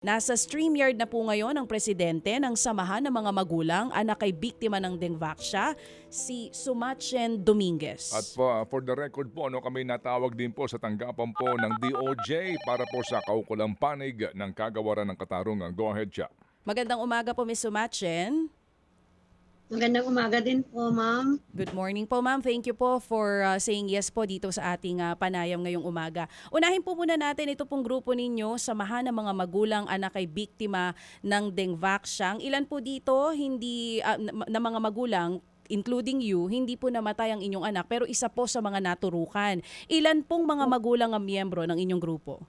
Nasa StreamYard na po ngayon ang presidente ng Samahan ng Mga Magulang anak kay biktima ng Dengvaxia, si Sumachen Dominguez. At po, uh, for the record po, ano, kami natawag din po sa tanggapan po ng DOJ para po sa kaukulang panig ng kagawaran ng katarungan. Go ahead, Cha. Magandang umaga po, Ms. Sumachen. Magandang umaga din po, ma'am. Good morning po, ma'am. Thank you po for uh, saying yes po dito sa ating uh, panayam ngayong umaga. Unahin po muna natin ito pong grupo ninyo, Samahan ng Mga Magulang Anak kay Biktima ng Dengvaxia. Ilan po dito, hindi, uh, na, na mga magulang, including you, hindi po namatay ang inyong anak pero isa po sa mga naturukan. Ilan pong mga magulang ang miyembro ng inyong grupo?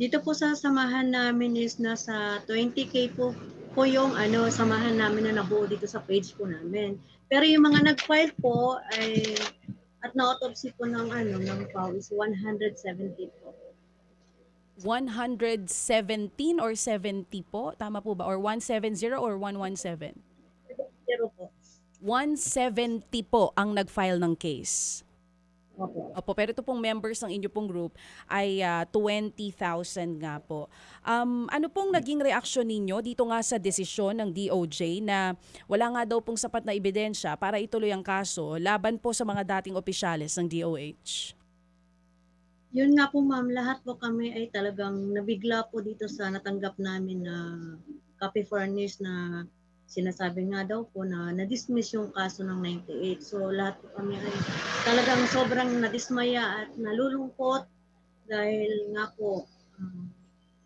Dito po sa samahan namin is nasa 20k po po yung ano samahan namin na nabuo dito sa page po namin. Pero yung mga nag-file po ay at na-autopsy po ng ano ng PAW is 170 po. 117 or 70 po? Tama po ba? Or 170 or 117? Pero po. 170 po ang nag-file ng case. Opo. Opo, pero ito pong members ng inyo pong group ay ah, 20,000 nga po. Um, ano pong naging reaksyon ninyo dito nga sa desisyon ng DOJ na wala nga daw pong sapat na ebidensya para ituloy ang kaso laban po sa mga dating opisyales ng DOH? Yun nga po ma'am, lahat po kami ay talagang nabigla po dito sa natanggap namin na copy furnish na sinasabi nga daw po na na-dismiss yung kaso ng 98. So lahat po kami ay talagang sobrang nadismaya at nalulungkot dahil nga po um,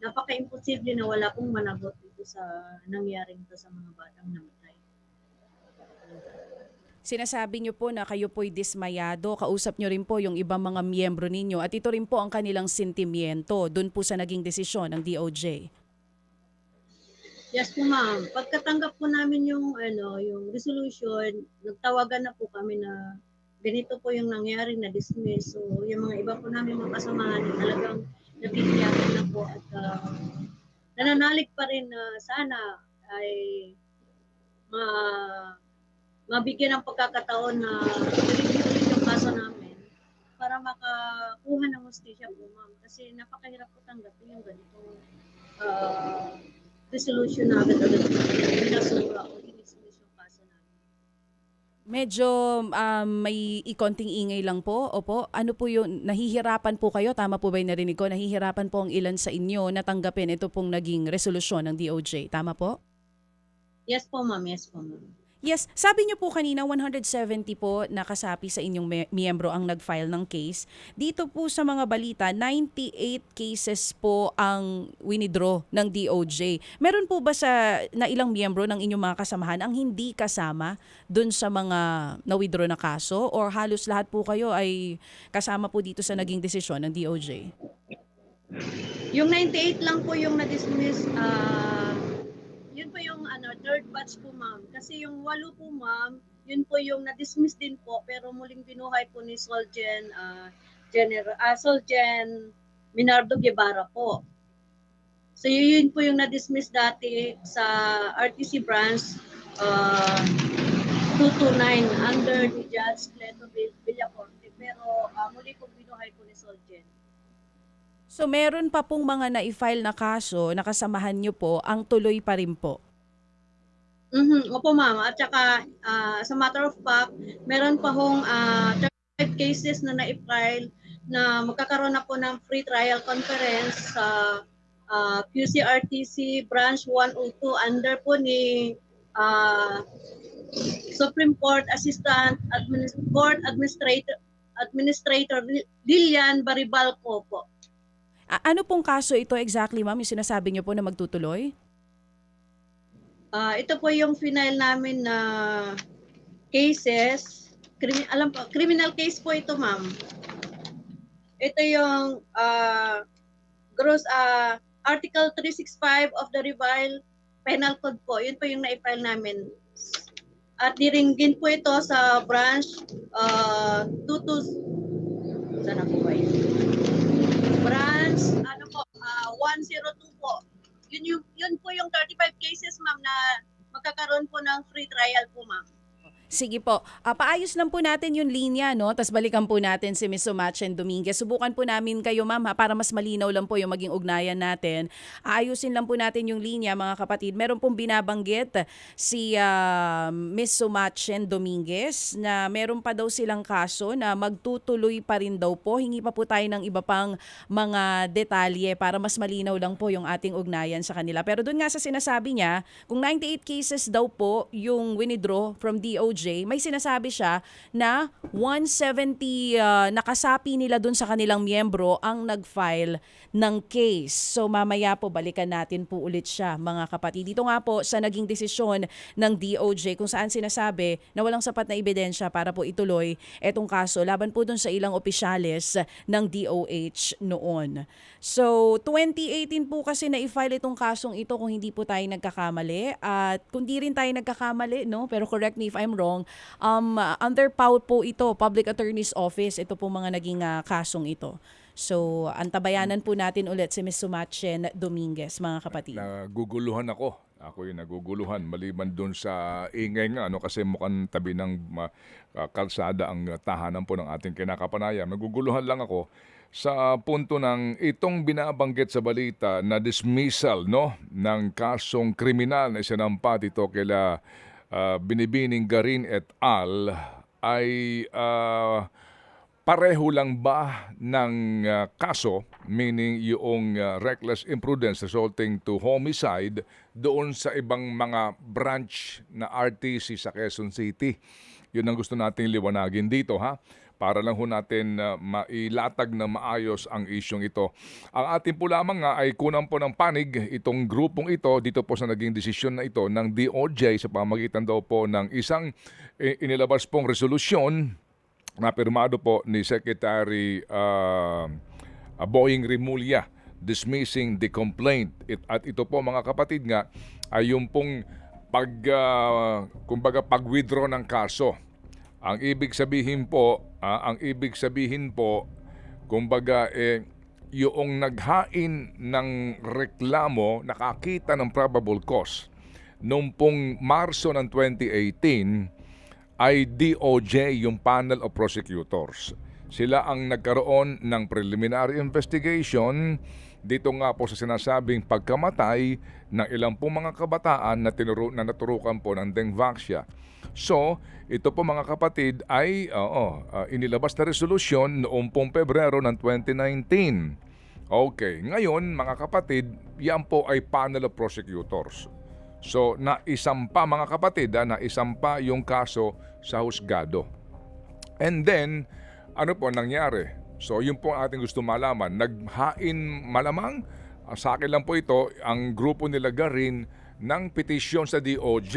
napaka-imposible na wala pong managot dito sa nangyaring to sa mga batang namatay. Sinasabi niyo po na kayo po'y dismayado. Kausap niyo rin po yung ibang mga miyembro ninyo at ito rin po ang kanilang sentimiento dun po sa naging desisyon ng DOJ. Yes po ma'am. Pagkatanggap po namin yung ano, yung resolution, nagtawagan na po kami na ganito po yung nangyari na dismiss. So yung mga iba po namin mga kasamahan talagang nabibiyakan na po at uh, nananalig pa rin na sana ay ma mabigyan ng pagkakataon na i-review yung kaso namin para makakuha ng hustisya po ma'am. Kasi napakahirap po tanggapin yung ganitong uh, resolution na agad-agad pinasura o dinismiss yung kaso namin. Medyo um, may ikonting ingay lang po. Opo, ano po yung nahihirapan po kayo? Tama po ba yung narinig ko? Nahihirapan po ang ilan sa inyo na tanggapin ito pong naging resolusyon ng DOJ. Tama po? Yes po ma'am, yes po ma'am. Yes, sabi niyo po kanina 170 po nakasapi sa inyong me- miyembro ang nag-file ng case. Dito po sa mga balita, 98 cases po ang winidraw ng DOJ. Meron po ba sa na ilang miyembro ng inyong mga kasamahan ang hindi kasama dun sa mga na-withdraw na kaso or halos lahat po kayo ay kasama po dito sa naging desisyon ng DOJ? Yung 98 lang po yung na-dismiss, ah, yun po yung ano, third batch po ma'am. Kasi yung walo po ma'am, yun po yung na-dismiss din po pero muling binuhay po ni Solgen, ah, General, ah, Solgen Minardo Guevara po. So yun po yung na-dismiss dati sa RTC branch ah, 229 under the Judge Cleto Villacorte. Pero ah, muli po binuhay po ni Solgen. So meron pa pong mga na-file na kaso na kasamahan niyo po ang tuloy pa rin po. Mhm, opo ma'am. At saka ah, as a matter of fact, meron pa hong ah, 35 cases na na-file na magkakaroon na po ng free trial conference sa ah, QCRTC branch 102 under po ni ah, Supreme Court Assistant Adminis- Court Administrator Administrator Lilian Baribalco po. A- ano pong kaso ito exactly ma'am yung sinasabi niyo po na magtutuloy? Ah, ito po yung final namin na cases. Krimi- alam po, criminal case po ito, ma'am. Ito yung ah, gross ah, Article 365 of the Revised Penal Code po. Yun po yung na-file namin. At diringgin po ito sa branch uh, 22 sana po ba yun? Branch ano po, ah, 102 po. Yun, yung, yun po yung 35 cases, ma'am, na magkakaroon po ng free trial po, ma'am. Sige po. Ah, paayos lang po natin yung linya, no? Tapos balikan po natin si Ms. Sumachen Dominguez. Subukan po namin kayo, ma'am, ha, para mas malinaw lang po yung maging ugnayan natin. Aayusin lang po natin yung linya, mga kapatid. Meron pong binabanggit si ah, Ms. Sumachen Dominguez na meron pa daw silang kaso na magtutuloy pa rin daw po. Hingi pa po tayo ng iba pang mga detalye para mas malinaw lang po yung ating ugnayan sa kanila. Pero doon nga sa sinasabi niya, kung 98 cases daw po yung winidraw from DOJ, may sinasabi siya na 170 uh, nakasapi nila doon sa kanilang miyembro ang nag-file ng case. So mamaya po balikan natin po ulit siya mga kapatid. Dito nga po sa naging desisyon ng DOJ kung saan sinasabi na walang sapat na ebidensya para po ituloy etong kaso laban po doon sa ilang opisyales ng DOH noon. So 2018 po kasi na i-file itong kasong ito kung hindi po tayo nagkakamali at kung di rin tayo nagkakamali no pero correct me if I'm wrong um under PAW po ito Public Attorney's Office ito po mga naging ah, kasong ito. So antabayanan po natin ulit si Ms. Sumachen Dominguez mga kapatid. Naguguluhan ako. Ako yung naguguluhan maliban doon sa ingay nga ano kasi mukhang tabi ng ah, kalsada ang ah, tahanan po ng ating kinakapanayam. Naguguluhan lang ako sa punto ng itong binabanggit sa balita na dismissal no ng kasong kriminal na isinampa dito kila ah, Binibining Garin et al ay ah, pareho lang ba ng uh, kaso, meaning yung uh, reckless imprudence resulting to homicide doon sa ibang mga branch na RTC sa Quezon City? Yun ang gusto nating liwanagin dito ha para lang ho natin uh, mailatag na maayos ang isyong ito. Ang atin po lamang nga ay kunang po ng panig itong grupong ito dito po sa naging desisyon na ito ng DOJ sa pamagitan daw po ng isang eh, inilabas pong resolusyon na pirmado po ni Secretary uh, Boying Rimulya dismissing the complaint. It, at ito po mga kapatid nga ay yung pong pag uh, kumbaga pag-withdraw ng kaso. Ang ibig sabihin po, ah, ang ibig sabihin po kumbaga eh yung naghain ng reklamo nakakita ng probable cause noong pong Marso ng 2018 ay DOJ yung panel of prosecutors. Sila ang nagkaroon ng preliminary investigation dito nga po sa sinasabing pagkamatay ng ilang pong mga kabataan na, tinuro, na naturukan po ng Dengvaxia. So, ito po mga kapatid ay oo, ah, inilabas na resolusyon noong pong Pebrero ng 2019. Okay, ngayon mga kapatid, yan po ay panel of prosecutors. So, naisampa mga kapatid, ah, naisampa yung kaso sa husgado. And then, ano po nangyari? So, yun po ang ating gusto malaman. Naghain malamang, ah, sa akin lang po ito, ang grupo nila Garin ng petisyon sa DOJ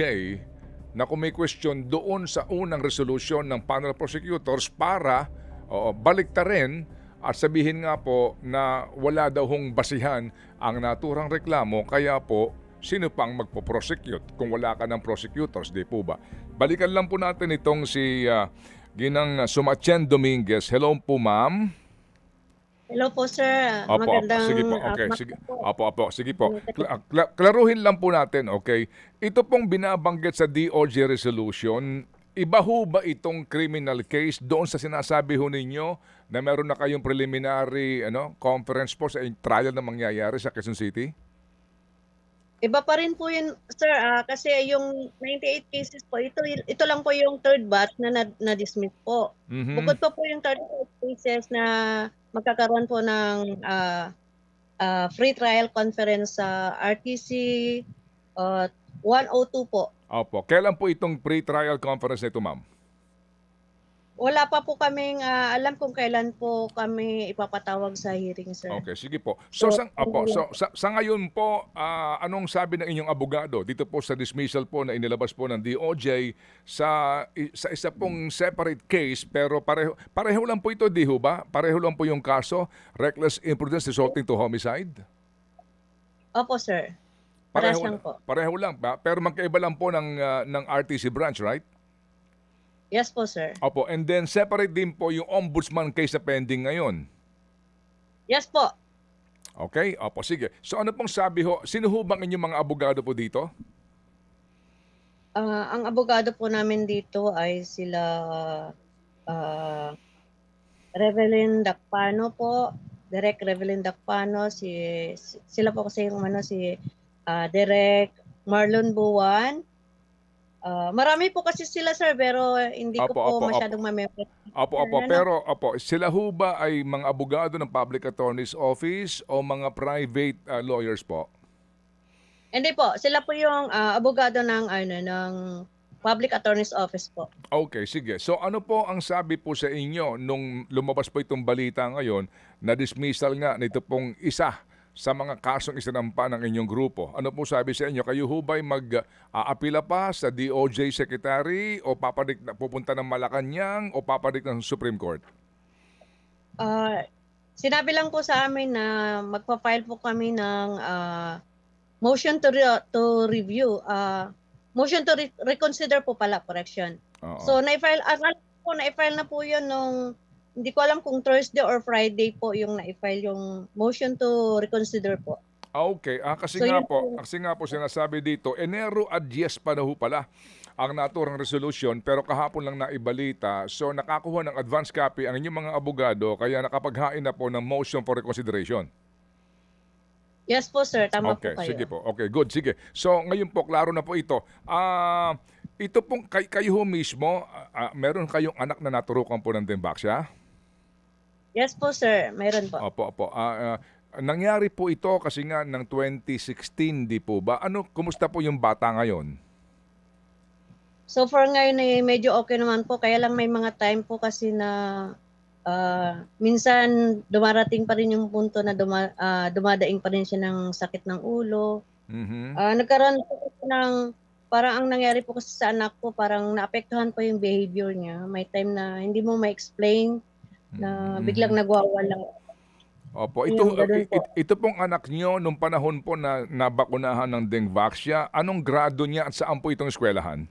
na kung may question doon sa unang resolusyon ng panel prosecutors para oo, balikta rin at sabihin nga po na wala daw hong basihan ang naturang reklamo kaya po sino pang magpo-prosecute kung wala ka ng prosecutors, di po ba? Balikan lang po natin itong si ah, Ginang Sumachen Dominguez. Hello po ma'am. Hello po, sir. Opo. Magandang Sige po, uh, okay. umaga Sige. po. Opo, opo. Sige po. Kla- kla- klaruhin lang po natin, okay? Ito pong binabanggit sa DOJ resolution, iba ho ba itong criminal case doon sa sinasabi ho ninyo na meron na kayong preliminary ano, conference po sa trial na mangyayari sa Quezon City? Iba pa rin po yun, sir, ah, kasi yung 98 cases po, ito, ito lang po yung third batch na na- na-dismiss po. Mhm. Bukod pa po yung 35 cases na magkakaroon po ng ah, ah, free trial conference sa RTC uh, 102 po. Opo. Kailan po itong pre-trial conference na ito, ma'am? Wala pa po kaming ah, alam kung kailan po kami ipapatawag sa hearing, sir. Okay, sige po. So, So, sa, opo, so sa, sa ngayon po, ah, anong sabi ng inyong abogado dito po sa dismissal po na inilabas po ng DOJ sa sa isa pong separate case pero pareho pareho lang po ito, di ho ba? Pareho lang po yung kaso, reckless imprudence resulting to homicide. Opo, sir. Pareho Parehas lang po. pareho lang ba? Pero magkaiba lang po ng ah, ng RTC branch, right? Yes po, sir. Opo, and then separate din po yung ombudsman case na pending ngayon. Yes po. Okay? Opo, sige. So ano pong sabi ho, sino ho bang inyong mga abogado po dito? Ah, ang abogado po namin dito ay sila ah, Reverend Dakpano po, Direk Reverend Dakpano, si, si- sila po kasi yung ano si ah, Direk Marlon Buwan. Ah, marami po kasi sila sir pero hindi ko Apo, po apo, masyadong ma-memorize. Opo, opo. Pero, opo, sila ho ba ay mga abogado ng Public Attorney's Office o mga private ah, lawyers po? Hindi po, sila po yung ah, abogado ng ano ng Public Attorney's Office po. Okay, sige. So ano po ang sabi po sa inyo nung lumabas po itong balita ngayon na dismissal nga nito pong isa sa mga kasong isinampa ng inyong grupo? Ano po sabi sa inyo? Kayo ho ba'y mag-aapila pa sa DOJ Secretary o papadik na pupunta ng Malacanang o papadik ng Supreme Court? Ah, sinabi lang po sa amin na magpa-file po kami ng ah, motion to re- to review. ah, motion to re- reconsider po pala, correction. Oo. So, na-file, ko, na-file na po yun nung, hindi ko alam kung Thursday or Friday po yung na-file yung motion to reconsider po. Ah, Okay, ah, kasi So, nga po, kasi nga po sinasabi dito, Enero at yes pa na ho pala ang naturang resolution pero kahapon lang naibalita. So nakakuha ng advance copy ang inyong mga abogado kaya nakapaghain na po ng motion for reconsideration. Yes po, sir. Tama okay, po kayo. sige po. Okay, good. Sige. So ngayon po, klaro na po ito. Ah, ito pong kay, kayo mismo, ah, meron kayong anak na naturukan po ng Dembaxia? Yes po, sir. Meron po. Opo, opo. Ah, ah, nangyari po ito kasi nga ng 2016, di po ba? Ano, kumusta po yung bata ngayon? So for ngayon eh, medyo okay naman po. Kaya lang may mga time po kasi na ah, minsan dumarating pa rin yung punto na duma, ah, dumadaing pa rin siya ng sakit ng ulo. Mhm. Ah, nagkaroon po kasi ng parang ang nangyari po kasi sa anak ko parang naapektuhan po yung behavior niya. May time na hindi mo ma-explain na biglang nagwawala. Opo, Yung ito ganun po. it- ito pong anak niyo nung panahon po na nabakunahan ng Dengvaxia, anong grado niya at saan po itong eskwelahan?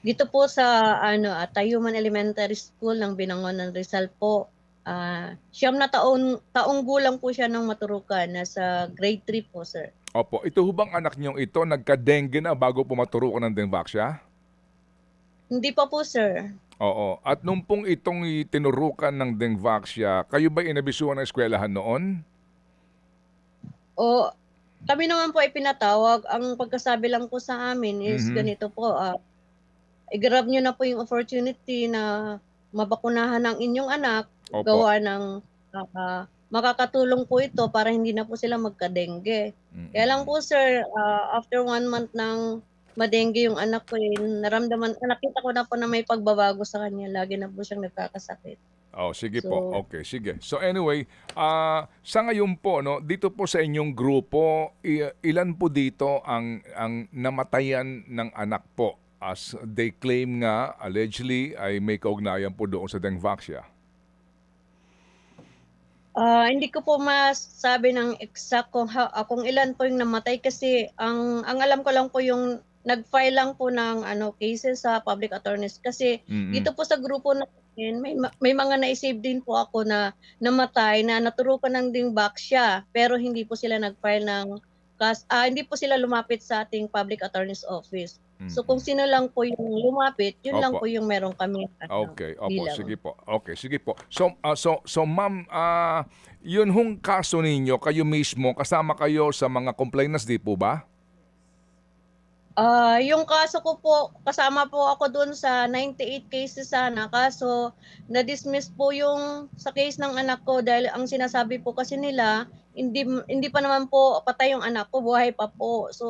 Dito po sa ano, ah, Tayuman Elementary School ng Binangon ng Rizal po. ah siyam na taon, taong gulang po siya nang maturukan. Nasa grade 3 po, sir. Opo, ito ho bang anak niyo ito nagka-dengue na bago po maturukan ng Dengvaxia? Hindi pa po, sir. Oo. At nung pong itong tinurukan ng Dengvaxia, kayo ba inabisuhan ng eskwelahan noon? O kami naman po ay pinatawag. Ang pagkasabi lang po sa amin is Mhm. ganito po. ah i-grab nyo na po yung opportunity na mabakunahan ng inyong anak. Opo. Gawa ng ah, makakatulong po ito para hindi na po sila magka-dengue. Mm. Kaya lang po sir, ah, after one month ng madengge yung anak ko, eh, naramdaman, nakita ko na po na may pagbabago sa kanya. Lagi na po siyang nagkakasakit. Oh, sige So- po. Okay, sige. So anyway, ah sa ngayon po no, dito po sa inyong grupo, ilan po dito ang ang namatayan ng anak po as they claim nga allegedly ay may kaugnayan po doon sa Dengvaxia. Ah, hindi ko po masabi ng exact kung, ha, kung ilan po yung namatay kasi ang ang alam ko lang po yung nag-file lang po ng ano cases sa public attorneys kasi Mm-mm. dito po sa grupo natin may ma- may mga na-save din po ako na namatay na naturukan ng dingbak siya pero hindi po sila nag-file ng kas ah, hindi po sila lumapit sa ating public attorney's office. So Mm-mm. kung sino lang po yung lumapit, yun lang Opo. po yung meron kami. ano, Okay, opo, bilang. sige po. Okay, sige po. So ah, so so ma'am, ah yun hong kaso ninyo, kayo mismo kasama kayo sa mga complainants di po ba? Ah, yung kaso ko po, kasama po ako doon sa 98 cases sana. Kaso, na-dismiss po yung sa case ng anak ko dahil ang sinasabi po kasi nila, hindi hindi pa naman po patay yung anak ko, buhay pa po. So,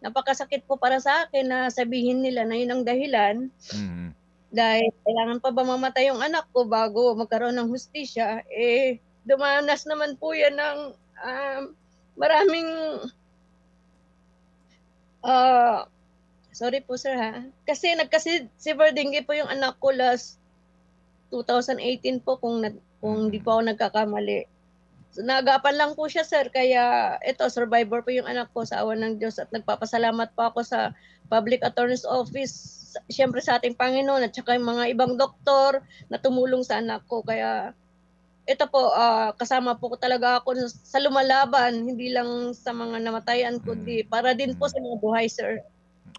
napakasakit po para sa akin na sabihin nila na yun ang dahilan Mhm. dahil kailangan pa ba mamatay yung anak ko bago magkaroon ng hustisya. Eh, dumanas naman po yan ng um, maraming Ah, sorry po sir ha. Kasi nagkasi silver dengue po yung anak ko last 2018 po kung nag, kung hindi po ako nagkakamali. So naagapan lang po siya sir kaya ito survivor po yung anak ko sa awan ng Diyos at nagpapasalamat po ako sa Public Attorney's Office siyempre sa ating Panginoon at saka yung mga ibang doktor na tumulong sa anak ko kaya ito po ah, kasama po ko talaga ako sa lumalaban hindi lang sa mga namatayan kundi para din po sa mga buhay sir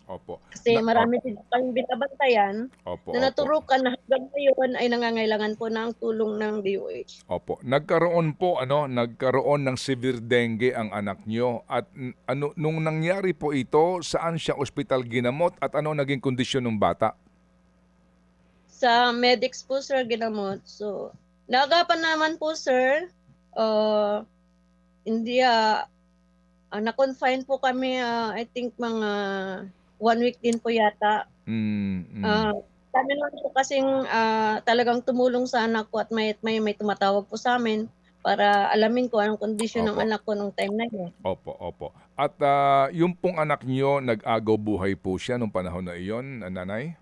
Opo. Kasi Na- marami din kayong binabantayan Opo. na opo. naturukan na hanggang ngayon ay nangangailangan po ng tulong ng DOH. Opo. Nagkaroon po ano, nagkaroon ng severe dengue ang anak nyo at ano nung nangyari po ito, saan siya ospital ginamot at ano naging kondisyon ng bata? Sa medics po sir ginamot. So, naagapan naman po sir, uh, hindi ah, ah, na-confine po kami ah, I think mga one week din po yata. Mm, mm. Ah, kami lang po kasing ah, talagang tumulong sa anak ko at may, may, may tumatawag po sa amin para alamin ko anong kondisyon ng anak ko nung time na yun. Opo, opo. At ah, yung pong anak nyo, nag-agaw buhay po siya nung panahon na iyon, nanay?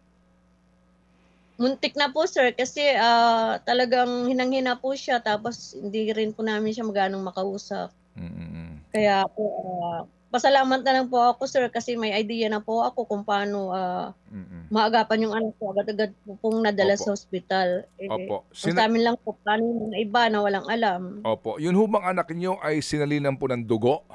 Muntik na po sir kasi ah, talagang hinang-hina po siya tapos hindi rin po namin siya maganong makausap. Mm, mm, mm. Kaya po ah, pasalamat na lang po ako sir kasi may idea na po ako kung paano ah, Mm, mm. maagapan yung anak ko agad-agad po pong nadala Opo. sa ospital. Eh, Opo. Sina- sa amin lang po, paano yung iba na walang alam. opo. Yun hubang anak nyo ay sinalinan po ng dugo?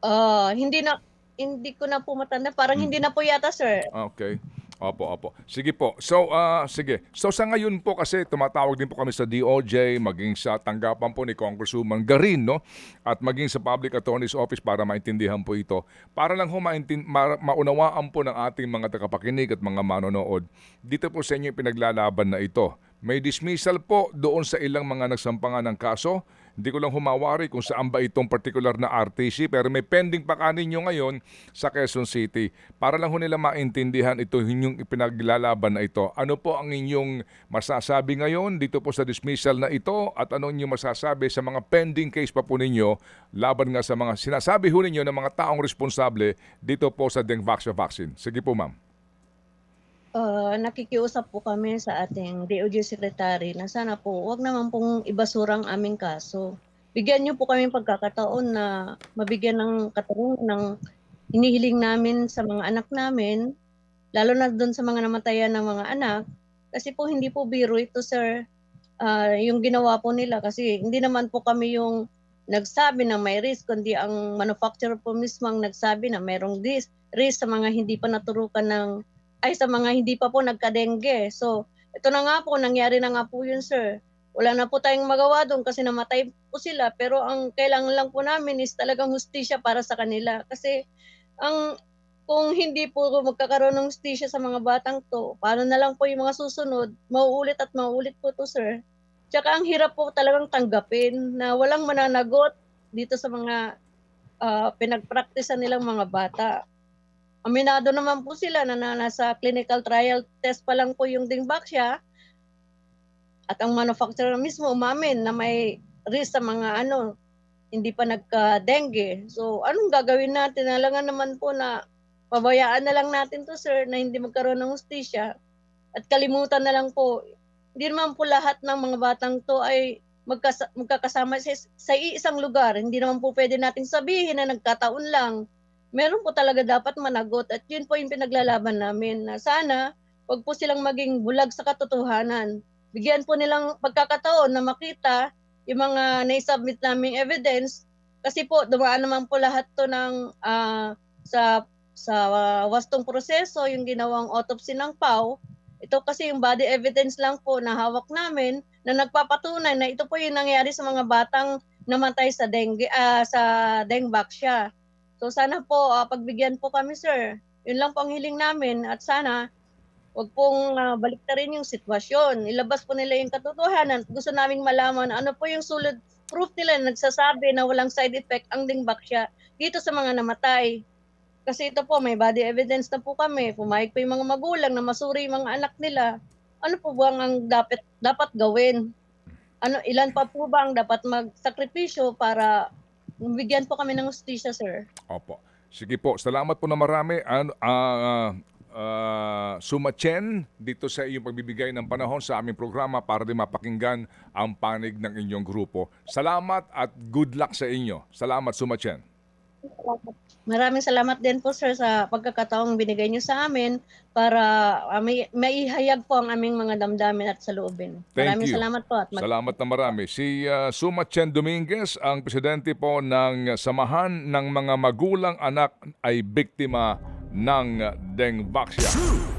Ah, hindi na hindi ko na po matanda. Parang Hmm. hindi na po yata, sir. Okay. Opo, opo. Sige po. So, ah, sige. So, sa ngayon po kasi tumatawag din po kami sa DOJ, maging sa tanggapan po ni Congresswoman Garin, no? At maging sa Public Attorney's Office para maintindihan po ito. Para lang ho maintin- ma- maunawaan po ng ating mga tagapakinig at mga manonood, dito po sa inyo pinaglalaban na ito. May dismissal po doon sa ilang mga nagsampangan ng kaso. Hindi ko lang humawari kung saan ba itong particular na RTC pero may pending pa kaninyo ngayon sa Quezon City. Para lang ho nila maintindihan ito inyong ipinaglalaban na ito. Ano po ang inyong masasabi ngayon dito po sa dismissal na ito at ano inyong masasabi sa mga pending case pa po ninyo laban nga sa mga sinasabi ho ninyo ng mga taong responsable dito po sa Dengvaxia vaccine. Sige po ma'am. Ah, nakikiusap po kami sa ating DOJ Secretary na sana po wag naman pong ibasura ang aming kaso. Bigyan niyo po kami pagkakataon na mabigyan ng katarungan ng hinihiling namin sa mga anak namin, lalo na doon sa mga namatayan ng mga anak. Kasi po hindi po biro ito, sir. Ah, yung ginawa po nila kasi hindi naman po kami yung nagsabi na may risk, kundi ang manufacturer po mismo ang nagsabi na mayroong risk, risk sa mga hindi pa naturukan ng ay sa mga hindi pa po nagka-dengue. So, ito na nga po, nangyari na nga po yun, sir. Wala na po tayong magawa doon kasi namatay po sila. Pero ang kailangan lang po namin is talagang hustisya para sa kanila. Kasi ang kung hindi po magkakaroon ng hustisya sa mga batang to, paano na lang po yung mga susunod, mauulit at mauulit po to, sir. Tsaka ang hirap po talagang tanggapin na walang mananagot dito sa mga uh, pinagpraktisan nilang mga bata. Aminado naman po sila na, na nasa clinical trial test pa lang po yung Dingbaxia at ang manufacturer mismo umamin na may risk sa mga ano hindi pa nagka-dengue. So anong gagawin natin? Alangan naman po na pabayaan na lang natin to sir na hindi magkaroon ng hustisya at kalimutan na lang po. Hindi naman po lahat ng mga batang to ay magkas- magkakasama sa, sa isang lugar. Hindi naman po pwede nating sabihin na nagkataon lang meron po talaga dapat managot at yun po yung pinaglalaban namin na sana wag po silang maging bulag sa katotohanan. Bigyan po nilang pagkakataon na makita yung mga na-submit naming evidence kasi po dumaan naman po lahat to ng ah, sa sa ah, wastong proseso yung ginawang autopsy ng PAW. Ito kasi yung body evidence lang po na hawak namin na nagpapatunay na ito po yung nangyari sa mga batang namatay sa dengue ah, sa dengue So sana po ah, pagbigyan po kami sir. Yun lang po ang hiling namin at sana wag pong uh, baliktarin yung sitwasyon. Ilabas po nila yung katotohanan. Gusto naming malaman ano po yung solid proof nila na nagsasabi na walang side effect ang dingbaksya dito sa mga namatay. Kasi ito po, may body evidence na po kami. Pumayag po yung mga magulang na masuri yung mga anak nila. Ano po ba ang dapat, dapat gawin? Ano, ilan pa po ba ang dapat magsakripisyo para bigyan po kami ng justisya, sir? Opo. Sige po, salamat po na marami. Ano, ah, ah, Sumachen dito sa iyong pagbibigay ng panahon sa aming programa para din mapakinggan ang panig ng inyong grupo. Salamat at good luck sa inyo. Salamat, Sumachen. Maraming salamat din po sir sa pagkakataong binigay niyo sa amin para uh, may maihayag po ang aming mga damdamin at saloobin. Thank Maraming you. salamat po at mag- Salamat na marami. Si uh, Suma Chen Dominguez, ang presidente po ng Samahan ng mga Magulang Anak ay Biktima ng Dengvaxia.